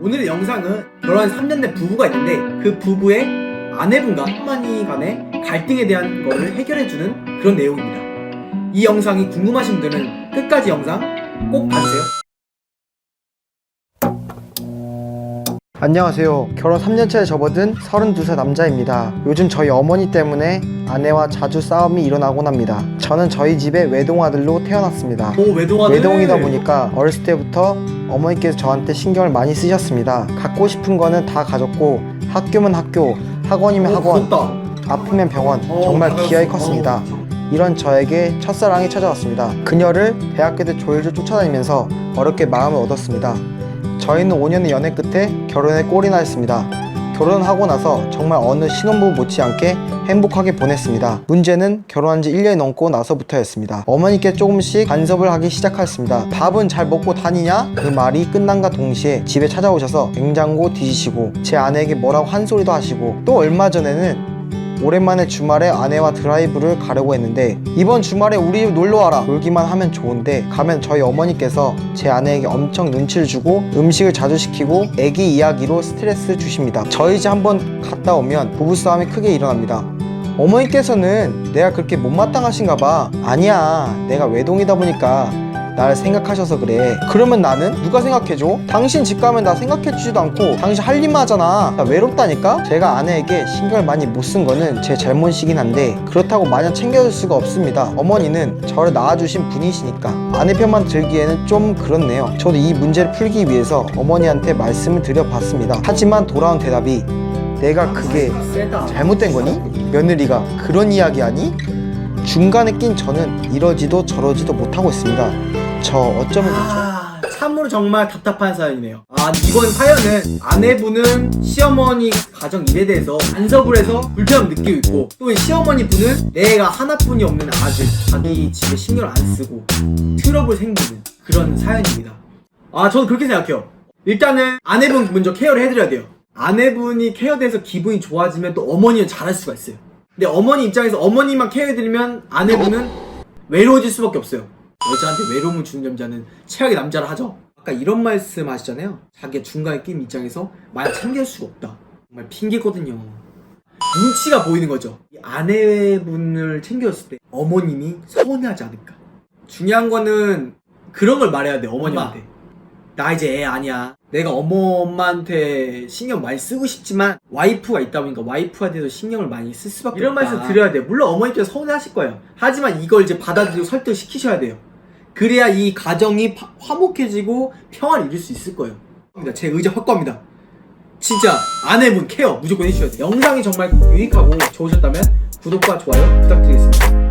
오늘의 영상은 결혼 3년 된 부부가 있는데 그 부부의 아내분과 어머니 간의 갈등에 대한 거를 해결해주는 그런 내용입니다. 이 영상이 궁금하신 분들은 끝까지 영상 꼭 봐주세요. 안녕하세요. 결혼 3년차에 접어든 32살 남자입니다. 요즘 저희 어머니 때문에 아내와 자주 싸움이 일어나곤 합니다. 저는 저희 집의 외동아들로 태어났습니다. 오 외동아들 외동이다 보니까 어렸을 때부터 어머니께서 저한테 신경을 많이 쓰셨습니다. 갖고 싶은 거는 다 가졌고 학교면 학교, 학원이면 학원, 부럽다. 아프면 병원 어, 정말 반갑습니다. 기어이 컸습니다. 이런 저에게 첫사랑이 찾아왔습니다. 그녀를 대학교대 졸졸 쫓아다니면서 어렵게 마음을 얻었습니다. 저희는 5년의 연애 끝에 결혼에 꼴이나 했습니다. 결혼하고 나서 정말 어느 신혼부부 못지않게 행복하게 보냈습니다. 문제는 결혼한 지 1년이 넘고 나서부터였습니다. 어머니께 조금씩 간섭을 하기 시작하였습니다. 밥은 잘 먹고 다니냐? 그 말이 끝난과 동시에 집에 찾아오셔서 냉장고 뒤지시고 제 아내에게 뭐라고 한 소리도 하시고 또 얼마 전에는 오랜만에 주말에 아내와 드라이브를 가려고 했는데 이번 주말에 우리 집 놀러 와라. 놀기만 하면 좋은데 가면 저희 어머니께서 제 아내에게 엄청 눈치를 주고 음식을 자주 시키고 애기 이야기로 스트레스 주십니다. 저희 집 한번 갔다 오면 부부싸움이 크게 일어납니다. 어머니께서는 내가 그렇게 못마땅하신가 봐. 아니야. 내가 외동이다 보니까 날 생각하셔서 그래 그러면 나는 누가 생각해줘? 당신 집 가면 나 생각해주지도 않고 당신 할 일만 하잖아 나 외롭다니까? 제가 아내에게 신경을 많이 못 쓴 거는 제 잘못이긴 한데 그렇다고 마냥 챙겨줄 수가 없습니다 어머니는 저를 낳아주신 분이시니까 아내 편만 들기에는 좀 그렇네요 저도 이 문제를 풀기 위해서 어머니한테 말씀을 드려봤습니다 하지만 돌아온 대답이 내가 그게. 잘못된 거니? 며느리가 그런 이야기 하니? 중간에 낀 저는 이러지도 저러지도 못하고 있습니다. 저 어쩌면? 아, 참으로 정말 답답한 사연이네요. 아, 이번 사연은 아내분은 시어머니 가정 일에 대해서 간섭을 해서 불편함 느끼고 있고 또 시어머니 분은 내가 하나뿐이 없는 아들, 자기 집에 신경을 안 쓰고 트러블 생기는 그런 사연입니다. 아, 저는 그렇게 생각해요. 일단은 아내분 먼저 케어를 해드려야 돼요. 아내분이 케어돼서 기분이 좋아지면 또 어머니는 잘할 수가 있어요. 근데 어머니 입장에서 어머니만 케어해드리면 아내분은 외로워질 수밖에 없어요. 여자한테 외로움을 주는 남자는 최악의 남자를 하죠. 아까 이런 말씀 하시잖아요. 자기가 중간에 낀 입장에서 마냥 챙길 수가 없다. 정말 핑계거든요. 눈치가 보이는 거죠. 이 아내분을 챙겼을 때 어머님이 서운해하지 않을까. 중요한 거는 그런 걸 말해야 돼, 어머님한테. 나 이제 애 아니야. 내가 어머 엄마한테 신경 많이 쓰고 싶지만 와이프가 있다 보니까 와이프한테도 신경을 많이 쓸 수밖에 이런 말씀 드려야 돼요. 물론 어머니께서 서운해하실 거예요. 하지만 이걸 이제 받아들이고 설득시키셔야 돼요. 그래야 이 가정이 파- 화목해지고 평화를 이룰 수 있을 거예요. 제 의자 확고합니다. 진짜 아내분 케어 무조건 해주셔야 돼요. 영상이 정말 유익하고 좋으셨다면 구독과 좋아요 부탁드리겠습니다.